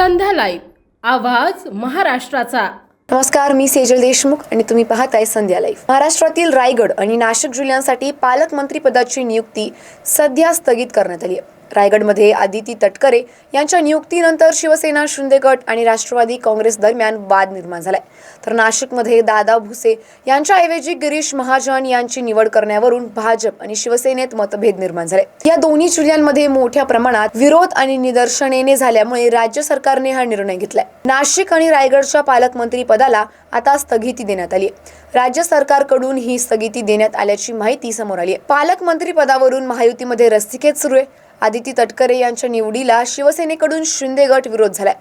Live. आवाज महाराष्ट्राचा. नमस्कार मी सेजल देशमुख आणि तुम्ही पाहताय संध्या लाईव्ह. महाराष्ट्रातील रायगड आणि नाशिक जिल्ह्यांसाठी पालकमंत्री पदाची नियुक्ती सध्या स्थगित करण्यात आली आहे. रायगडमध्ये आदिती तटकरे यांच्या नियुक्तीनंतर शिवसेना शिंदे गट आणि राष्ट्रवादी काँग्रेस दरम्यान वाद निर्माण झालाय. तर नाशिकमध्ये दादा भुसे यांच्याऐवजी गिरीश महाजन यांची निवड करण्यावरून भाजप आणि शिवसेनेत मतभेद निर्माण झाले. या दोन्ही जिल्ह्यांमध्ये मोठ्या प्रमाणात विरोध आणि निदर्शनेने झाल्यामुळे राज्य सरकारने हा निर्णय घेतलाय. नाशिक आणि रायगडच्या पालकमंत्री पदाला आता स्थगिती देण्यात आली आहे. राज्य सरकारकडून ही स्थगिती देण्यात आल्याची माहिती समोर आली आहे पालकमंत्री पदावरून महायुतीमध्ये रस्तिकेत सुरू आहे. आदिती तटकरे यांच्या निवडीला शिवसेनेकडून शिंदे गट विरोध झालाय.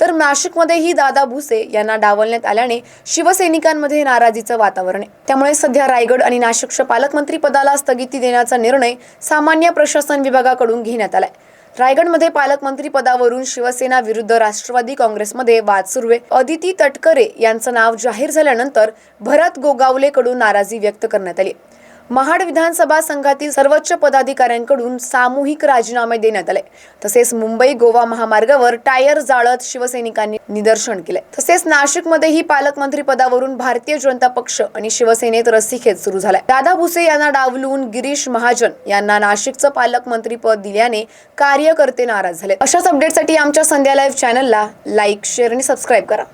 तर नाशिकमध्येही दादा भुसे यांना डावलण्यात आल्याने शिवसैनिकांमध्ये नाराजीचं वातावरण आहे. त्यामुळे सध्या रायगड आणि नाशिकच्या पालकमंत्री पदाला स्थगिती देण्याचा निर्णय सामान्य प्रशासन विभागाकडून घेण्यात आलाय. रायगडमध्ये पालकमंत्री पदावरून शिवसेना विरुद्ध राष्ट्रवादी काँग्रेसमध्ये वाद सुरू आहे. अदिती तटकरे यांचं नाव जाहीर झाल्यानंतर भरत गोगावलेकडून नाराजी व्यक्त करण्यात आली महाड विधानसभा संघातील सर्वोच्च पदाधिकाऱ्यांकडून सामूहिक राजीनामे देण्यात आले. तसेच मुंबई गोवा महामार्गावर टायर जाळत शिवसैनिकांनी निदर्शन केले. तसेच नाशिकमध्येही पालकमंत्री पदावरून भारतीय जनता पक्ष आणि शिवसेनेत रस्सीखेच सुरू झालाय दादा भुसे यांना डावलून गिरीश महाजन यांना नाशिकचं पालकमंत्री पद दिल्याने कार्यकर्ते नाराज झाले. अशाच अपडेटसाठी आमच्या संध्या लाईव्ह चॅनलला लाईक शेअर आणि सबस्क्राईब करा.